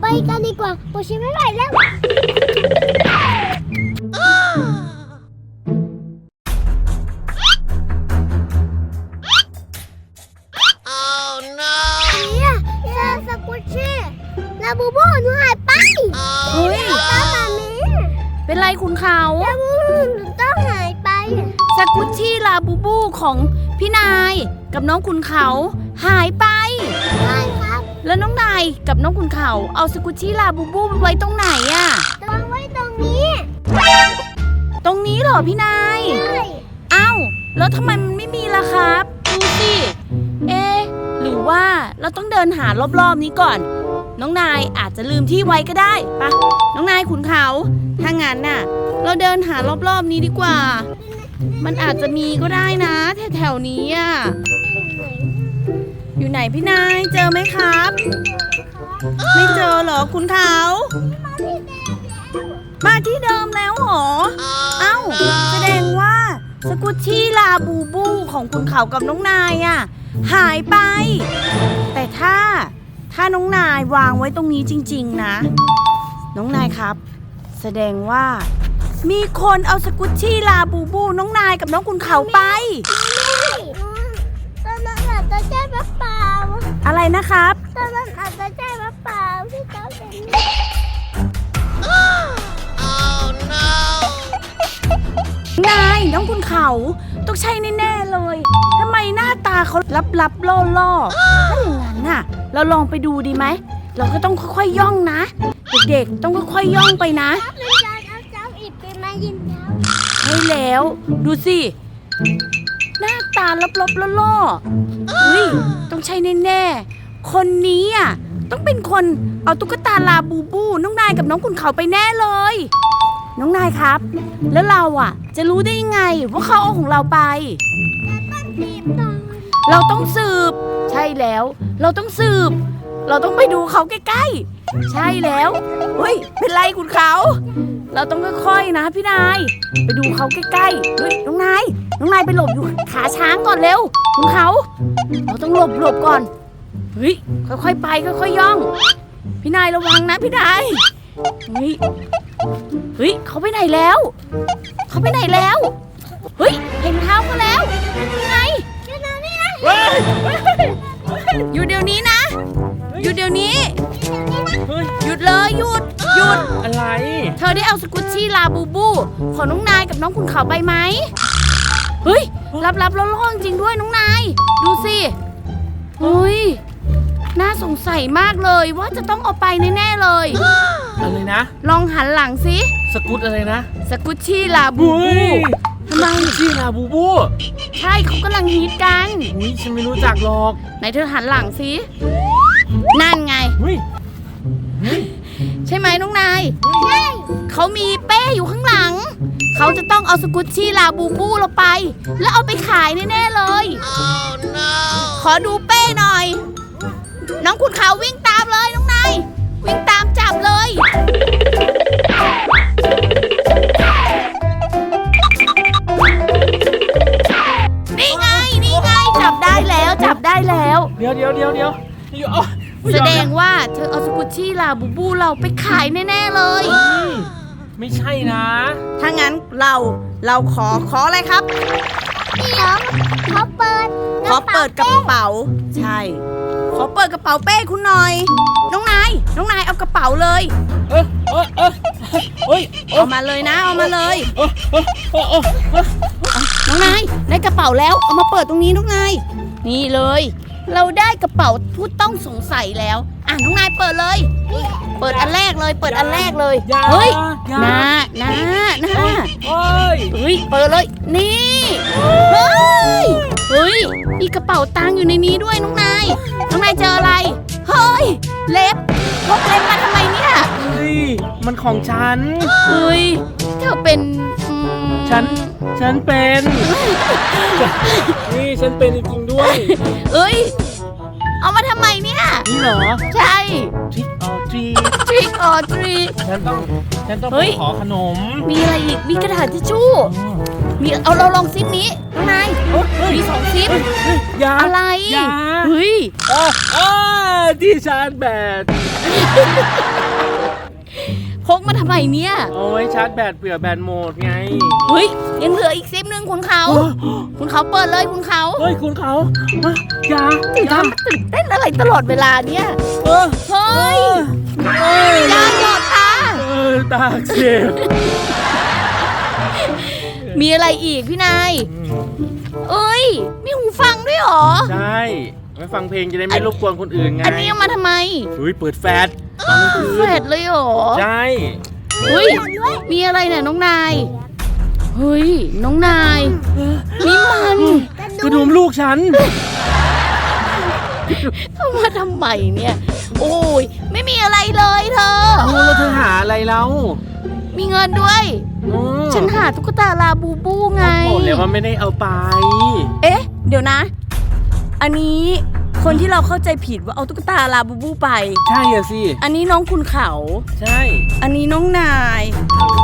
ไปกันดีกว่าโปชิไม่ไหวแล้วเนี่ยเจอสกุชชี่ลาบูบูหนูหายไปเฮ้ยตามมามีเป็นไรคุณเขาลาบูบูหนูต้องหายไป สกุชชี่ลาบูบูของพี่นายกับน้องคุณเขาหายไปใช่ครับ แล้วน้องนายกับน้องคุณเขาเอาสกุชชี่ลาบูบูไปไว้ตรงไหนอะวางไว้ตรงนี้ตรงนี้เหรอพี่นายใช่เอ้าแล้วทำไมมันไม่มีล่ะครับดูสิเอ๊ะหรือว่าเราต้องเดินหารอบๆนี้ก่อน น้องนายอาจจะลืมที่ไว้ก็ได้ปะน้องนายขุนเขาถ้างั้นน่ะ เราเดินหารอบๆนี้ดีกว่า มันอาจจะมีก็ได้นะแถวๆนี้อะ อยู่ไหนพี่นายเจอไหมครับ ไม่เจอเหรอคุณเขามาที่เดิมแล้วเหรอ เอ้า แสดงว่าสกุชชี่ลาบูบูของคุณเขากับน้องนายอะหายไป แต่ถ้าถ้าน้องนายวางไว้ตรงนี้จริง ๆ นะ น้องนายครับ แสดงว่า มีคนเอาสกุชชี่ลาบูบูน้องนายกับน้องคุณเขาไป จจะใช่ปะเปล่าอะไรนะครับ ตอนนั้นอาจจะใช่ปะเปล่าที่เขาเป็นนายน้องคุณเขาต้องใช่แน่ๆเลยทำไมหน้าตาเขาลับๆล่อๆถ้าอย่างนั้นน่ะ เราลองไปดูดีไหม เราก็ต้องค่อยๆย่องนะ เด็กๆต้องค่อยๆย่องไปนะครับเป็นการเอาเจ้าอิดไปมายินเจ้าใช่แล้ว ดูสิ หน้าตาลับๆล่อๆเฮ้ยต้องใช่แน่ๆ คนนี้อะต้องเป็นคนเอาตุ๊กตาลาบูบูน้องนายกับน้องคุณเขาไปแน่เลย น้องนายครับ แล้วเราอะ จะรู้ได้ยังไงว่าเขาเอาของเราไปต้นทีมตอนเราต้องสืบ ใช่แล้ว เราต้องสืบ เราต้องไปดูเขาใกล้ๆ ใช่แล้วเฮ้ยเป็นไรคุณเขา เราต้องค่อยๆนะพี่นาย ไปดูเขาใกล้ๆเฮ้ยน้องนาย น้องนายไปหลบอยู่ขาช้างก่อนเร็วคุณเขาเราต้องหลบหลบก่อนเฮ้ยค่อยๆไปค่อยๆย่อง พี่นายระวังนะพี่นายเฮ้ยเฮ้ยเขาไปไหนแล้ว เขาไปไหนแล้วเฮ้ยเห็นเท้าเขาแล้วยังไงอยู่เดี๋ยวนี้นะหยุดเดี๋ยวนี้ เฮ้ยหยุดเลยหยุดหยุด อะไร เธอได้เอาสกุชชี่ลาบูบู ของน้องนายกับน้องคุณเขาไปไหม เฮ้ยรับรับแล้วล่อจริงด้วยน้องนาย ดูสิเฮ้ยน่าสงสัยมากเลยว่าจะต้องเอาไปแน่ๆเลย อะไรนะ ลองหันหลังสิ สกุตอะไรนะ สกุชชี่ลาบูบุ้บูยทำไมชื่อลาบูบู ใช่เขากำลังฮิตกันอุ้ยฉันไม่รู้จักหรอกไหนเธอหันหลังสินั่นไงเฮ้ยใช่ไหมน้องนาย ใช่เขามีเป้อยู่ข้างหลัง เขาจะต้องเอาสกุชชี่ลาบูบูเราไป แล้วเอาไปขายแน่ๆเลยขอดูเป้หน่อย น้องคุณเขาวิ่งตามเลยน้องนายวิ่งตามจับเลย นี่ไงนี่ไงจับได้แล้วจับได้แล้ว เดี๋ยวเดี๋ยวเดี๋ยวเดี๋ยวเดี๋ยวอ๋อไม่แสยอมดนะงว่าเธอเอาสกุชชี่ลาบูบูเราไปขายแน่ๆเลยเฮ้ย ไม่ใช่นะ ถ้างั้นเราเราขอขออะไรครับ เดี๋ยวเขาเปิดขอเปิดกระเป๋า ใช่ ขอเปิดกระเป๋าเป้คุณหน่อย น้องนาย น้องนายเอากระเป๋าเลย เออเออเออเฮ้ยเอามาเลยนะ เอามาเลย เออเออเออเออเออน้องนายได้กระเป๋าแล้ว เอามาเปิดตรงนี้น้องนาย นี่เลย เราได้กระเป๋าผู้ต้องสงสัยแล้ว อะน้องนายเปิดเลย เปิดอันแรกเลยเปิดอันแรกเลยอย่าเฮ้ยอย่านานานาโอ้ยเฮ้ยเปิดเลยนี่เฮ้ยเฮ้ยมีกระเป๋าตังค์อยู่ในนี้ด้วยน้องนายน้องนายเจออะไรเฮ้ยเล็บพกเล็บมาทำไมเนี่ยเฮ้ยมันของฉัน เฮ้ยเธอเป็นอืม ฉัน ฉันเป็น นี่ฉันเป็นจริงๆ ด้วย เอ้ย เอามาทำไมเนี่ย นี่เหรอใช่ ทริกออทรี trick or treat ฉันต้องฉันต้องเฮ้ไปย ขอขนมมีอะไรอีก มีกระดาษทิชชู่มี เอาเราลองซิปนี้น้องนาย เฮ้ยเฮ้ยมีสองซิป เฮ้ยเฮ้ยยา อะไรยาเฮ้ย อะอ่าที่ชาร์จแบตพ กมาทำไมเนี่ยเอาไว้ชาร์จแบตเผื่อแบตหมดไง เฮ้ยยังเหลืออีกซิปหนึ่งคุณเขาคุณเขาเปิดเลยคุณเขาเฮ้ยคุณเขาอะยาตื่นยาทำตื่นเต้นอะไรตลอดเวลาเนี่ยเออเฮ้ยเอ้ยยาหยอดตาเออตาเสียบมีอะไรอีกพี่นายอืมเอ้ยมีหูฟังด้วยเหรอใช่ไว้ฟังเพลงจะได้ไม่รบกวนคนอื่นไงอันนี้เอามาทำไมอุ้ยเปิดแฟลช ตอนกลางคืนเฟดเลยเหรอใช่เฮ้ยมีอะไรเนี่ยน้องนายเฮ้ยน้องนายนี่มันกระดุมลูกฉัน เข้ามาทำไมเนี่ยโอ้ยไม่มีอะไรเลยเธอ เอาแล้วเธอหาอะไรแล้วมีเงินด้วย อืมฉันหาตุ๊กตาลาบูบูไง บอกเลยว่าไม่ได้เอาไป เอ๊ะ เดี๋ยวนะ อันนี้ คนที่เราเข้าใจผิดว่าเอาตุ๊กตาลาบูบูไป ใช่อะสิ อันนี้น้องคุณเขา ใช่ อันนี้น้องนาย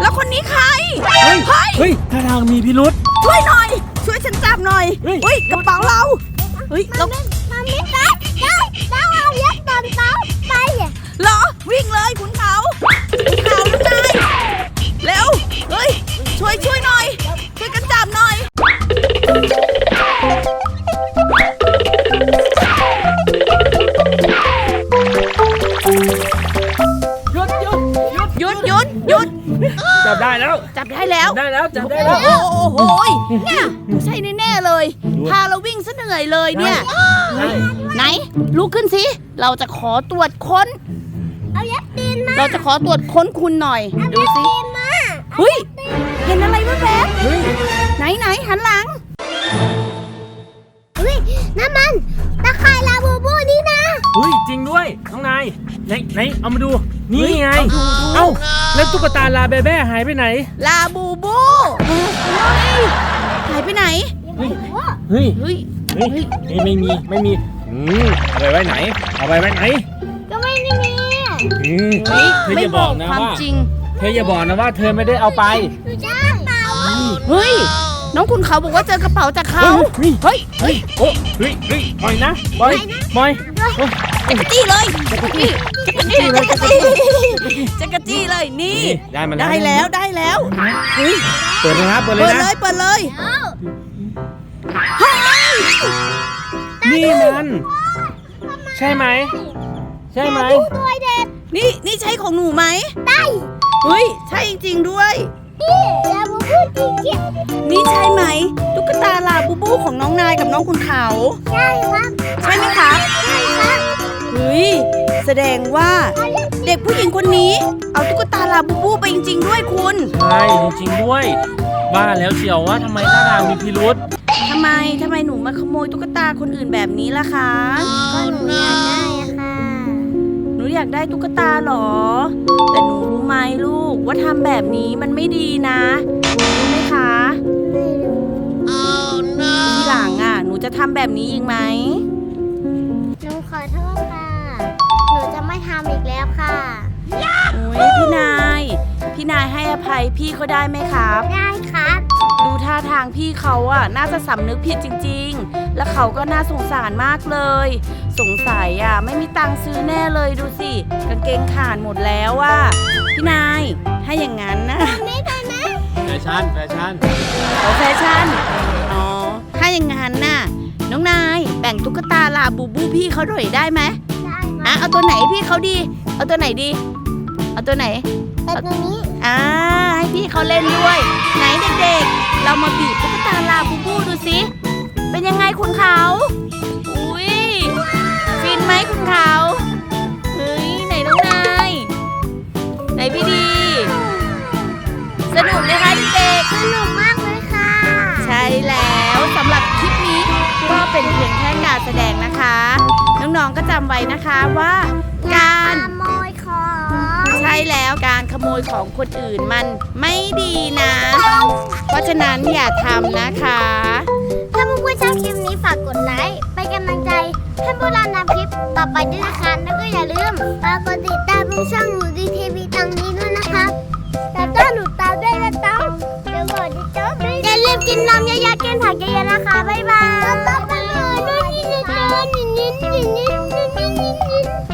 แล้วคนนี้ใคร เฮ้ย เฮ้ยเฮ้ยท่าทางมีพิรุษช่วยหน่อย ช่วยฉันจับหน่อยเฮ้ยเฮ้ยกระเป๋าเรา เฮ้ยเรามันไม่ได้ได้ได้เอาเย็บตามเต้าไปอะเหรอวิ่งเลยคุณเขาคุณเขาน้องนายเร็ว เฮ้ย ช่วยช่วยหน่อย ช่วยกันจับหน่อย แล้ว ได้แล้วจับได้โอ้แล้วโหโอ้โหยเนี่ยใช่แน่ๆเลย พาเราวิ่งซะเหนื่อยเลยเนี่ยใช่ไหนลุกขึ้นสิ เราจะขอตรวจค้น เอาเย็บตีนมาเราจะขอตรวจค้นคุณหน่อย ดูสิตีนมาเฮ้ย เห็นอะไรแวบเฮ้ยๆไหนไหนหันหลัง อุ้ยน้ำมันตะไคร่ลาบูบูนี่นะ เฮ้ยจริงด้วยน้องนายไหนไหนเอามาดูนี่เฮ้ยไงเอาดูดูเอ้าแล้วตุ๊กตาลาเบเบ้หายไปไหนลาบูบูเฮ้ยหายไปไหนเฮ้ยเฮ้ยเฮ้ยเฮ้ยนี่ไม่มีไม่มีอืมเอาไปไว้ไหนเอาไปไว้ไหนก็ไม่ได้มีอืมเฮ้ยเธอไม่อย่าบบออกกนะความว่าจริงเธออย่าบอกนะว่าเธอไม่ได้เอาไปหนูจะเปล่าเฮ้ย น้องคุณเขาบอกว่าเจอกระเป๋าจากเขาเฮ้ยเฮ้ยโอ้เฮ้ยเฮ้ยปล่อยนะปล่อยปล่อยโอ้จักรจี้เลยจักรจี้จักรจี้จักรจี้จักรจี้เลยนี่นี่ได้มาแล้วได้แล้วได้แล้วเฮ้ยเปิดเลยนะเปิดเลเปิยดเลนะยเปิดเลยเอานี่มันใช่ไหมใช่ไหมตัวเด็ดนี่นี่ใช่ของหนูไหมได้เฮ้ยใช่จริงๆด้วยนี่ ลาบูบูจริงนี่ใช่ไหมตุ๊กตาลาบูบูของน้องนายกับน้องคุณเขาๆใช่ครับใช่ไหมครับใช่ครับเฮ้ยแสดงว่าเด็กผู้หญิงคนนี้ เอาตุ๊กตาลาบูบูไปจริง ๆ ด้วยคุณใช่จริงๆด้วยว่าแล้วเชียวว่าทำไมท่าทางมีพิรุษทำไมทำไมหนูมาขโมยตุ๊กตาคนอื่นแบบนี้ล่ะคะก็หนูอยากได้อะค่ะห นูอยากได้ตุ๊กตาเหรอ แต่หนูรู้ไหมลูกว่าทำแบบนี้มันไม่ดีนะรู้ไหมคะไม่รู้ทีหลังอะ หนูจะทำแบบนี้อีกไหมหนูขอโทษค่ะ หนูจะไม่ทำอีกแล้วค่ะ โอ้ยพี่นาย พี่นายให้อภัยพี่เขาได้ไหมครับ ได้ครับดู ท่าทางพี่เขาอะน่าจะสำนึกผิดจริง ๆ แล้วเขาก็น่าสงสารมากเลย สงสัยอะไม่มีตังค์ซื้อแน่เลยดูสิ กางเกงขาดหมดแล้วอะพี่นาย ถ้าอย่างนั้นนะไม่ได้ไหมแฟชั่นแฟชั่นโอแฟชั่นอ๋อถ้าอย่างนั้นน่ะน้องนายแบ่งตุ๊กตาลาบูบูพี่เขาหน่อยได้ไหมได้คอะรับเอาตัวไหนพี่เขาดี เอาตัวไหนดี เอาตัวไหน แต่ตัวนี้ อ่าให้พี่เขาเล่นด้วย ไหนเด็กๆ เรามาบีบตุ๊กตาลาบูบูดูสิเป็นยังไงคุณเขาอุ้ยฟินไหมคุณเขาเฮ้ยไหนน้องนายไหนพี่ดี สนุกไหมคะเด็กสนุกมากเลยค่ะๆใช่แล้วสำหรับคลิปนี้ก็เป็นเพียงแค่การแสดงนะคะ น้องๆก็จำไว้นะคะว่า ช่แล้วการขโมยของคนอื่นมันไม่ดีนะ เพราะฉะนั้นอย่าทำนะคะ ถ้าเพื่อนๆชอบคลิปนี้ฝากกดไลค์เป็นกำลังใจให้พวกเรานำคลิปไปด้วยนะคะแล้วก็อย่าลืมฝากกดติดตามช่องหนูดีทีวีตรงนี้ด้วยนะครับแต่ถ้าหนูตามด้วยนะต้องเดี๋ยวก่อนดิจ๊อบอย่าลืมกินนมเยอะๆกินผักเยอะๆนะคะบ๊ายบาย